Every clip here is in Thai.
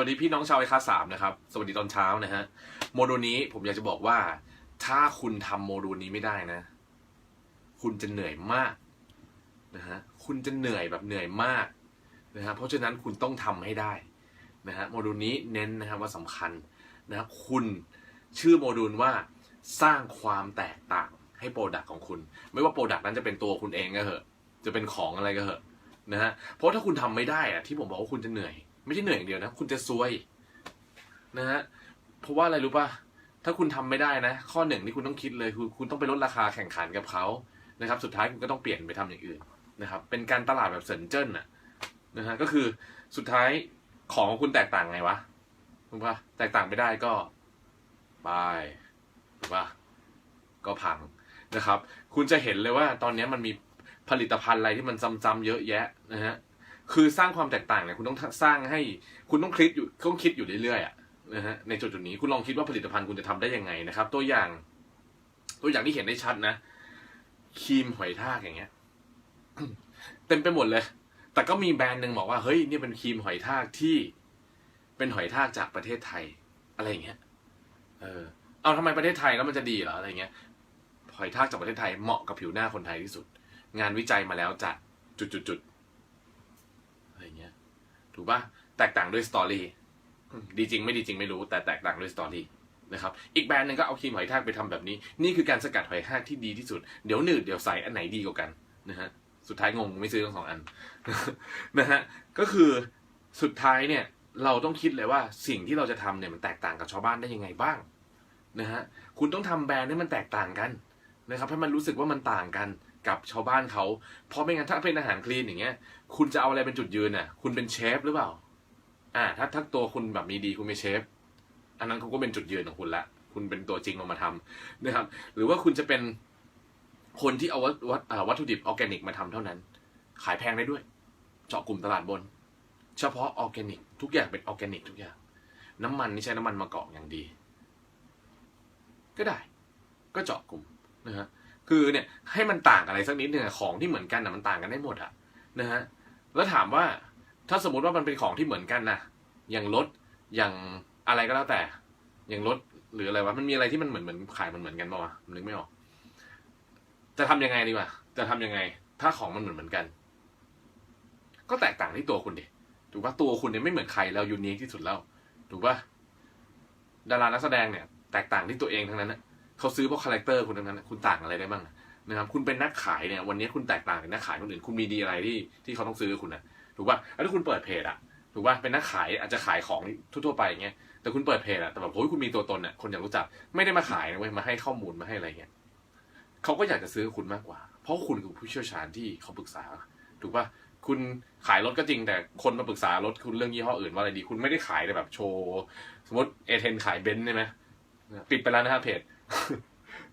วัสดีพี่น้องชาวไอคาสามนะครับ สวัสดีตอนเช้านะฮะ โมดูลนี้ผมอยากจะบอกว่า ถ้าคุณทำโมดูลนี้ไม่ได้นะ คุณจะเหนื่อยมากนะฮะ คุณจะเหนื่อยแบบเหนื่อยมากนะฮะ เพราะฉะนั้นคุณต้องทำให้ได้นะฮะ โมดูลนี้เน้นนะครับว่าสำคัญนะค,คุณชื่อโมดูลว่าสร้างความแตกต่างให้โปรดักต์ของคุณ ไม่ว่าโปรดักต์นั้นจะเป็นตัวคุณเองก็เหอะ จะเป็นของอะไรก็เหอะนะฮะ เพราะถ้าคุณทำไม่ได้อะที่ผมบอกว่าคุณจะเหนื่อย ไม่ใช่เหนื่อยอย่างเดียวนะ คุณจะซวย นะฮะเพราะว่าอะไรรู้ป่ะถ้าคุณทำไม่ได้นะ ข้อหนึ่งที่คุณต้องคิดเลยคือคุณต้องไปลดราคาแข่งขันกับเขานะครับ สุดท้ายคุณก็ต้องเปลี่ยนไปทำอย่างอื่นนะครับ เป็นการตลาดแบบเซินเจิ้นน่ะนะฮะก็คือสุดท้ายของของคุณแตกต่างไงวะถูกป่ะแตกต่างไม่ได้ก็บายถูกป่ะก็พังนะครับ คุณจะเห็นเลยว่าตอนนี้มันมีผลิตภัณฑ์อะไรที่มันซ้ำๆเยอะแยะนะฮะ คือสร้างความแตกต่างเนี่ยคุณต้องสร้างให้คุณต้องคิดอยู่ต้องคิดอยู่เรื่อยๆอะนะฮะในจุดจุดๆนี้คุณลองคิดว่าผลิตภัณฑ์คุณจะทำได้ยังไงนะครับ ตัวอย่าง ตัวอย่างที่เห็นได้ชัดนะครีมหอยทากอย่างเงี้ย เต็มไปหมดเลย แต่ก็มีแบรนด์หนึ่งบอกว่าเฮ้ยนี่เป็นครีมหอยทากที่เป็นหอยทากจากประเทศไทย อะไรอย่างเงี้ย เออ เอาทำไมประเทศไทยแล้วมันจะดีเหรออะไรเงี้ยหอยทากจากประเทศไทยเหมาะกับผิวหน้าคนไทยที่สุด งานวิจัยมาแล้วจากจุดๆ ถูกปะแตกต่างด้วยสตอรี่อืมดีจริงไม่ดีจริงไม่รู้แต่แตกต่างด้วยสตอรี่นะครับอีกแบรนด์หนึงก็เอาครีมหอยทากไปทำแบบนี้ นี่คือการสกัดหอยทากที่ดีที่สุด เดี๋ยวหนืดเดี๋ยวใสอันไหนดีกว่ากันนะฮะสุดท้ายงงไม่ซื้อทั้งสองอันนะฮะก็คือสุดท้ายเนี่ยเราต้องคิดเลยว่าสิ่งที่เราจะทำเนี่ยมันแตกต่างกับชาวบ้านได้ยังไงบ้างนะฮะคุณต้องทำแบรนด์ให้มันแตกต่างกันนะครับให้มันรู้สึกว่ามันต่างกัน กับชาวบ้านเขา เพราะไม่งั้นถ้าเป็นอาหารคลีนอย่างเงี้ย คุณจะเอาอะไรเป็นจุดยืนน่ะ คุณเป็นเชฟหรือเปล่า อ่า ถ้าถ้าตัวคุณแบบมีดีคุณเป็นเชฟ อันนั้นเขาก็เป็นจุดยืนของคุณละ คุณเป็นตัวจริงออกมาทำนะครับ หรือว่าคุณจะเป็นคนที่เอาวัตวัตวัตถุดิบออร์แกนิกมาทำเท่านั้น ขายแพงได้ด้วย เจาะกลุ่มตลาดบน เฉพาะออร์แกนิก ทุกอย่างเป็นออร์แกนิกทุกอย่าง น้ำมันนี่ใช้น้ำมันมะกอกอย่างดี ก็ได้ ก็เจาะกลุ่มนะฮะ คือเนี่ยให้มันต่างอะไรสักนิดหนึ่งของที่เหมือนกันนะมันต่างกันได้หมดอะนะฮะแล้วถามว่าถ้าสมมติว่ามันเป็นของที่เหมือนกันนะอย่างรถอย่างอะไรก็แล้วแต่ อย่างรถหรืออะไรวะมันมีอะไรที่มันเหมือนเหมือนขายมันเหมือนกันป่าวะนึกไม่ออก จะทำยังไงดีวะจะทำยังไง ถ้าของมันเหมือนเหมือนกัน ก็แตกต่างที่ตัวคุณดิถูกปะตัวคุณเนี่ยไม่เหมือนใครแล้วยูนิคที่สุดแล้ว ถูกปะดารานักแสดงเนี่ย แตกต่างที่ตัวเองทั้งนั้นนะ เขาซื้อเพราะคาแรคเตอร์คุณทั้งนั้นคุณต่างอะไรได้บ้างนะครับคุณเป็นนักขายเนี่ยวันนี้คุณแตกต่างจากนักขายคนอื่นคุณมีดีอะไรที่ที่เขาต้องซื้อคุณนะถูกป่ะแล้วถ้าคุณเปิดเพจอะถูกป่ะเป็นนักขายอาจจะขายของทั่วๆไปอย่างเงี้ยแต่คุณเปิดเพจอะแต่แบบโอ้ยคุณมีตัวตนอะคนอยากรู้จักไม่ได้มาขายนะเว้ยมาให้ข้อมูลมาให้อะไรเงี้ยเขาก็อยากจะซื้อคุณมากกว่า เพราะคุณคือผู้เชี่ยวชาญที่เขาปรึกษา ถูกป่ะคุณขายรถก็จริง แต่คนมาปรึกษารถคุณเรื่องยี่ห้ออื่นว่าอะไรดี คุณไม่ได้ขายแต่แบบโชว์ สมมติเอเทนขายเบนซ์ใช่ไหมปิดไปแล้วนะครับเพจ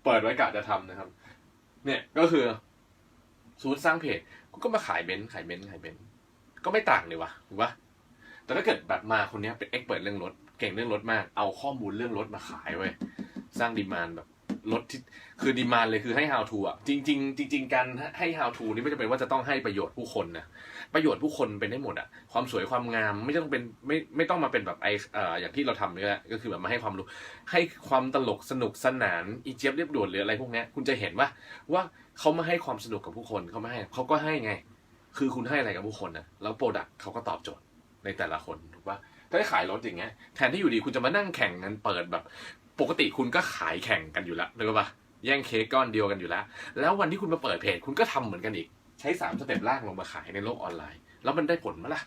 เปิดไว้กะจะทำนะครับ เนี่ยก็คือสมมติสร้างเพจก็มาขายเบนซ์ขายเบนซ์ขายเบนซ์ก็ไม่ต่างเลยวะถูกปะแต่ถ้าเกิดแบบมาคนนี้เป็นเอ็กเปิดเรื่องรถ เก่งเรื่องรถมาก เอาข้อมูลเรื่องรถมาขายเว้ย สร้างดีมานแบบ รถที่คือดีมานเลยคือให้ how to อะจริง ๆ จริง ๆ การให้ how to นี่ไม่จำเป็นว่าจะต้องให้ประโยชน์ผู้คนนะประโยชน์ผู้คนเป็นได้หมดอะความสวยความงามไม่ต้องเป็นไม่ไม่ต้องมาเป็นแบบไอเอ่ออย่างที่เราทำนี่ยก็คือแบบมาให้ความรู้ให้ความตลกสนุกสนานอีเจี๊ยบเรียบด่วนหรืออะไรพวกนี้คุณจะเห็นว่าว่าเขามาให้ความสนุกกับผู้คนเขาไม่ให้เขาก็ให้ไง คือคุณให้อะไรกับผู้คนนะแล้วโปรดักเขาก็ตอบโจทย์ในแต่ละคนถูกปะถ้าขายรถอย่างเงี้ยแทนที่อยู่ดีคุณจะมานั่งแข่งกันเปิดแบบ ปกติคุณก็ขายแข่งกันอยู่แล้วถูกปะแย่งเค้กก้อนเดียวกันอยู่แล้ว แล้ววันที่คุณมาเปิดเพจคุณก็ทำเหมือนกันอีก ใช้สามสเต็ปล่างลงมาขายในโลกออนไลน์ แล้วมันได้ผลมั้ยล่ะ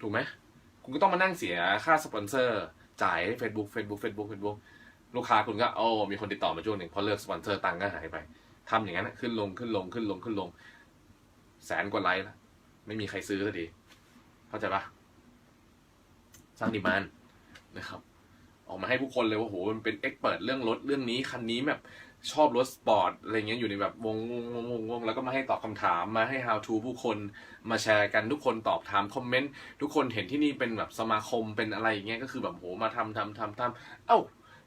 ถูกไหมคุณก็ต้องมานั่งเสียค่าสปอนเซอร์ จ่ายให้ Facebook Facebook Facebook Facebook ลูกค้าคุณก็โอ้มีคนติดต่อมาช่วงหนึ่งพอเลิกสปอนเซอร์ตังค์ก็หายไปทำอย่างนั้นขึ้นลงขึ้นลงขึ้นลงขึ้นลง แสนกว่าไลค์ละไม่มีใครซื้อสักทีเข้าใจปะสร้างดีมานนะครับ ออกมาให้ผู้คนเลยว่าโหมันเป็นเอ็กเปิดเรื่องรถเรื่องนี้คันนี้แบบชอบรถสปอร์ตอะไรเงี้ยอยู่ในแบบวงวงวงวงแล้วก็มาให้ตอบคำถามมาให้ how to ผู้คนมาแชร์กันทุกคนตอบถามคอมเมนต์ทุกคนเห็นที่นี่เป็นแบบสมาคมเป็นอะไรอย่างเงี้ยก็คือแบบโหมาทำทำทำทำเอ้า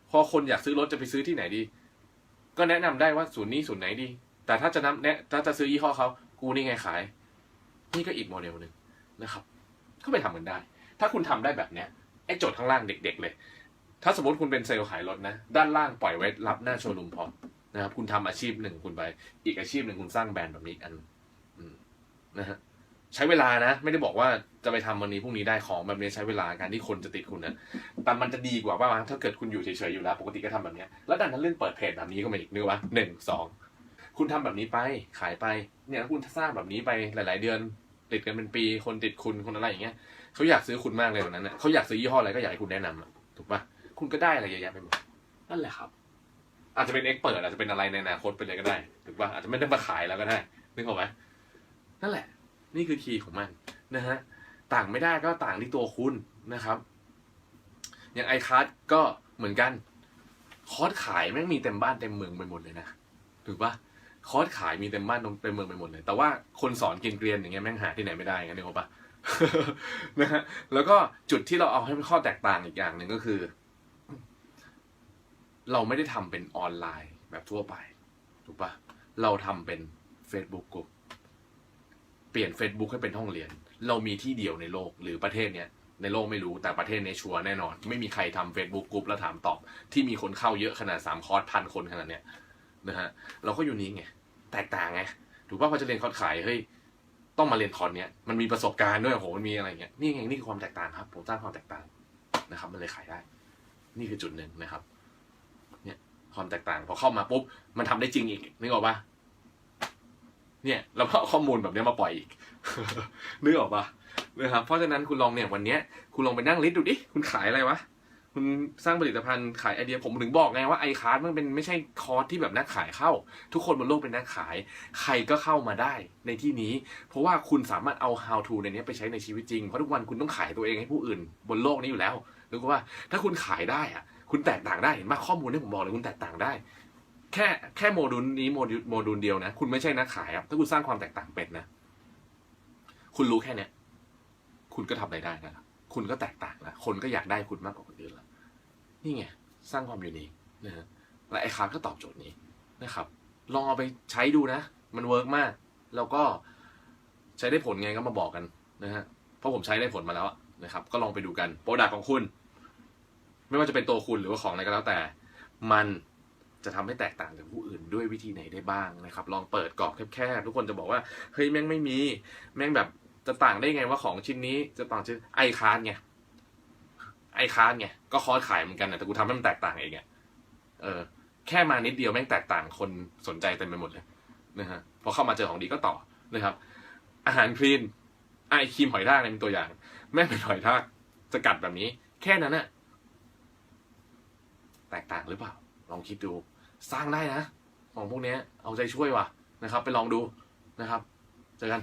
พอคนอยากซื้อรถจะไปซื้อที่ไหนดี ก็แนะนำได้ว่าศูนย์นี้ศูนย์ไหนดี แต่ถ้าจะนำแนะถ้าจะซื้อยี่ห้อเขากูนี่ไงขาย นี่ก็อีกโมเดลหนึ่งนะครับก็ไปทำกันได้ ถ้าคุณทำได้แบบเนี้ยไอ้โจทย์ข้างล่างเด็ก ๆ เลย ถ้าสมมติคุณเป็นเซลล์ขายรถนะ ด้านล่างปล่อยไว้รับหน้าโชว์รูมพอนะครับคุณทำอาชีพหนึ่งคุณไป อีกอาชีพหนึ่งคุณสร้างแบรนด์แบบนี้อันนะฮะใช้เวลานะ ไม่ได้บอกว่าจะไปทำวันนี้พรุ่งนี้ได้ของแบบนี้ใช้เวลาการที่คนจะติดคุณนะแต่มันจะดีกว่าว่าถ้าเกิดคุณอยู่เฉยๆอยู่แล้ว ปกติก็ทำแบบนี้แล้วดันนั้นเรื่องเปิดเพจแบบนี้ก็มาอีกนึกว่าหนึ่งสองคุณทำแบบนี้ไปขายไป เนี่ยคุณสร้างแบบนี้ไปหลาย ๆ เดือน ติดกันเป็นปีคนติดคุณคนอะไรอย่างเงี้ยเขาอยากซื้อคุณมากเลยวันนั้นน่ะเขาอยากซื้อยี่ห้ออะไรก็อยากให้คุณแนะนำอะถูกปะ คุณก็ได้อะไรเยอะแยะไปหมดนั่นแหละครับ อาจจะเป็นเอ็กเปิดอาจจะเป็นอะไรในอนาคตไปเลยก็ได้ถูกปะอาจจะไม่ได้มาขายแล้วก็ได้นึกออกไหมนั่นแหละ นี่คือคีย์ของมันนะฮะต่างไม่ได้ก็ต่างที่ตัวคุณนะครับ อย่างไอคัสก็เหมือนกันคอร์สขายแม่งมีเต็มบ้านเต็มเมืองไปหมดเลยนะถูกปะคอร์สขายมีเต็มบ้านเต็มเมืองไปหมดเลย แต่ว่าคนสอนกินเกรียนอย่างเงี้ยแม่งหาที่ไหนไม่ได้งั้นนึกออกปะนะฮะแล้วก็จุดที่เราเอาให้เป็นข้อแตกต่างอีกอย่างหนึ่งก็คือ เราไม่ได้ทำเป็นออนไลน์แบบทั่วไป ถูกปะเราทำเป็น Facebook กลุ่มเปลี่ยน Facebook ให้เป็นห้องเรียน เรามีที่เดียวในโลกหรือประเทศเนี้ยในโลกไม่รู้แต่ประเทศเนี้ยชัวแน่นอน ไม่มีใครทำ Facebook กลุ่มแล้วถามตอบ ที่มีคนเข้าเยอะขนาดสามคอร์สพันคนขนาดเนี้ยนะฮะเราก็อยู่นี้ไง แตกต่างไงถูกป่ะพอจะเรียนคอร์สขายเฮ้ยต้องมาเรียนคอร์สเนี้ยมันมีประสบการณ์ด้วยโหมันมีอะไรเงี้ยนี่ไงนี่คือความแตกต่างครับ ผมสร้างความแตกต่างนะครับ มันเลยขายได้ นี่คือจุดหนึ่งนะครับ ความแตกต่าง พอเข้ามาปุ๊บมันทำได้จริงอีกนึกออกปะเนี่ยเราก็เอาข้อมูลแบบนี้มาปล่อยอีกนึกออกปะนะครับเพราะฉะนั้นคุณลองเนี่ยวันนี้คุณลองไปนั่งลิสต์ดูดิคุณขายอะไรวะคุณสร้างผลิตภัณฑ์ขายไอเดียผมถึงบอกไงว่าไอคาร์ดมันเป็นไม่ใช่คอร์สที่แบบนักขายเข้า ทุกคนบนโลกเป็นนักขาย ใครก็เข้ามาได้ในที่นี้ เพราะว่าคุณสามารถเอา how to ในนี้ไปใช้ในชีวิตจริง เพราะทุกวันคุณต้องขายตัวเองให้ผู้อื่น บนโลกนี้อยู่แล้วรู้ว่าถ้าคุณขายได้อะ คุณแตกต่างได้เห็นไหมข้อมูลที่ผมบอกเลยคุณแตกต่างได้ แค่แค่โมดูลนี้โมดูลโมดูลเดียวนะ คุณไม่ใช่นักขายครับถ้าคุณสร้างความแตกต่างเป็นนะ คุณรู้แค่เนี้ยคุณก็ทำอะไรได้แล้วคุณก็แตกต่างแล้วคนก็อยากได้คุณมากกว่าคนอื่นแล้วนี่ไงสร้างความยูนิคนะฮะและไอคาร์ก็ตอบโจทย์นี้นะครับ ลองเอาไปใช้ดูนะ มันเวิร์กมาก แล้วก็ใช้ได้ผลไงก็มาบอกกันนะฮะเพราะผมใช้ได้ผลมาแล้วนะครับ ก็ลองไปดูกันโปรดักของคุณ ไม่ว่าจะเป็นตัวคุณหรือว่าของอะไรก็แล้วแต่ มันจะทำให้แตกต่างจากผู้อื่นด้วยวิธีไหนได้บ้างนะครับ ลองเปิดกรอบแคบๆทุกคนจะบอกว่าเฮ้ยแม่งไม่มี แม่งแบบจะต่างได้ไงว่าของชิ้นนี้จะต่างชิ้นไอคาร์ไงไอคาร์ไงก็คอร์สขายเหมือนกันนะแต่กูทำให้มันแตกต่างเองอะเออ แค่มานิดเดียวแม่งแตกต่างคนสนใจเต็มไปหมดเลยนะฮะพอเข้ามาเจอของดีก็ต่อนะครับ อาหารคลีนไอครีมหอยทากเนี่ยเป็นตัวอย่าง แม่งเป็นหอยทากสกัดแบบนี้ แค่นั้นอะ แตกต่างหรือเปล่า ลองคิดดู สร้างได้นะ ของพวกนี้เอาใจช่วยว่ะนะครับ ไปลองดูนะครับ เจอกัน